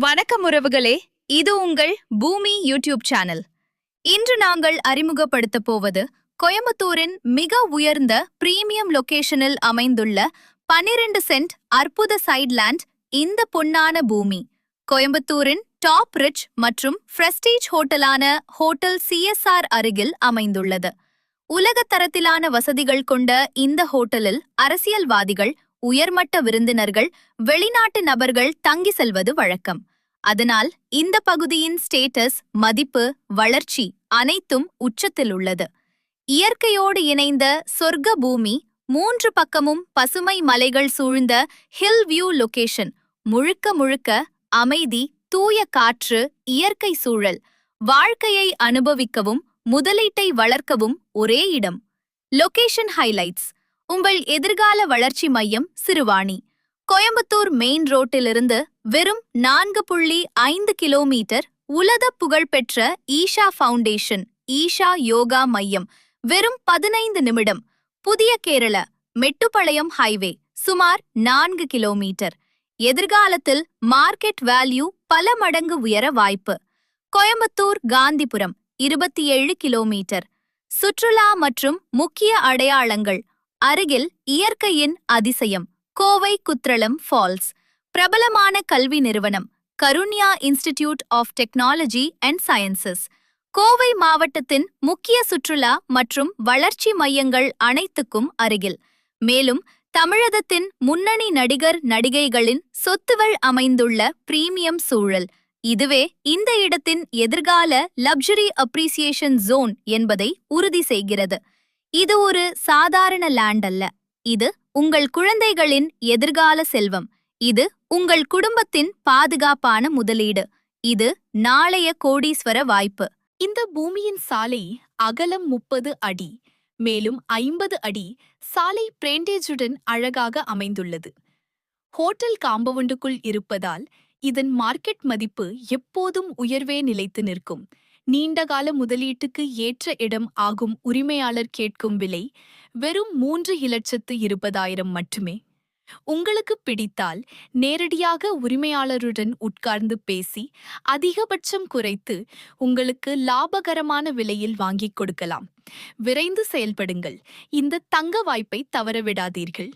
வணக்கம் உறவுகளே. இது உங்கள் பூமி யூடியூப் சேனல். இன்று நாங்கள் அறிமுகப்படுத்தப் போவது கோயம்புத்தூரின் மிக உயர்ந்த பிரீமியம் லொகேஷனில் அமைந்துள்ள 12 சென்ட் அற்புத சைட்லேண்ட் இந்த பொன்னான பூமி. கோயம்புத்தூரின் டாப் ரிச் மற்றும் பிரஸ்டீஜ் ஹோட்டலான ஹோட்டல் சிஎஸ்ஆர் அருகில் அமைந்துள்ளது. உலகத் தரத்திலான வசதிகள் கொண்ட இந்த ஹோட்டலில் அரசியல்வாதிகள் உயர்மட்ட விருந்தினர்கள் வெளிநாட்டு நபர்கள் தங்கி செல்வது வழக்கம். அதனால் இந்த பகுதியின் ஸ்டேட்டஸ் மதிப்பு வளர்ச்சி அனைத்தும் உச்சத்தில் உள்ளது. இயற்கையோடு இணைந்த சொர்க்க பூமி மூன்று பக்கமும் பசுமை மலைகள் சூழ்ந்த ஹில் வியூ லொகேஷன் முழுக்க முழுக்க அமைதி தூய காற்று இயற்கை சூழல் வாழ்க்கையை அனுபவிக்கவும் முதலீட்டை வளர்க்கவும் ஒரே இடம். Location highlights. உங்கள் எதிர்கால வளர்ச்சி மையம் சிறுவாணி. கோயம்புத்தூர் மெயின் ரோட்டிலிருந்து வெறும் நான்கு புள்ளி ஐந்து கிலோமீட்டர் உலக புகழ்பெற்ற ஈஷா ஃபவுண்டேஷன் ஈஷா யோகா மையம் வெறும் பதினைந்து நிமிடம் புதிய கேரள மெட்டுப்பாளையம் ஹைவே சுமார் நான்கு கிலோமீட்டர். எதிர்காலத்தில் மார்க்கெட் வேல்யூ பல மடங்கு உயர வாய்ப்பு. கோயம்புத்தூர் காந்திபுரம் இருபத்தி ஏழு கிலோமீட்டர். சுற்றுலா மற்றும் முக்கிய அடையாளங்கள் அருகில் இயற்கையின் அதிசயம் கோவை குத்ரளம் ஃபால்ஸ். பிரபலமான கல்வி நிறுவனம் Karunya institute of technology and sciences. Kovai மாவட்டத்தின் முக்கிய சுற்றுலா மற்றும் வளர்ச்சி மையங்கள் அனைத்துக்கும் அருகில். மேலும் தமிழகத்தின் முன்னணி நடிகர் நடிகைகளின் சொத்துகள் அமைந்துள்ள பிரீமியம் சூழல். இதுவே இந்த இடத்தின் எதிர்கால லக்ஸரி அப்ரிசியேஷன் ஜோன் என்பதை உறுதி செய்கிறது. இது ஒரு சாதாரண லேண்ட் அல்ல. இது உங்கள் குழந்தைகளின் எதிர்கால செல்வம். இது உங்கள் குடும்பத்தின் பாதுகாப்பான முதலீடு. இது நாளைய கோடீஸ்வர வாய்ப்பு. இந்த பூமியின் சாலை அகலம் முப்பது அடி மேலும் ஐம்பது அடி சாலை பிரேண்டேஜுடன் அழகாக அமைந்துள்ளது. ஹோட்டல் காம்பவுண்டுக்குள் இருப்பதால் இதன் மார்க்கெட் மதிப்பு எப்போதும் உயர்வே நிலைத்து நிற்கும். நீண்டகால முதலீட்டுக்கு ஏற்ற இடம் ஆகும் உரிமையாளர் கேட்கும் விலை வெறும் மூன்று இலட்சத்து இருபதாயிரம் மட்டுமே. உங்களுக்கு பிடித்தால் நேரடியாக உரிமையாளருடன் உட்கார்ந்து பேசி அதிகபட்சம் குறைத்து உங்களுக்கு லாபகரமான விலையில் வாங்கிக் கொடுக்கலாம். விரைந்து செயல்படுங்கள். இந்த தங்க வாய்ப்பை தவறவிடாதீர்கள்.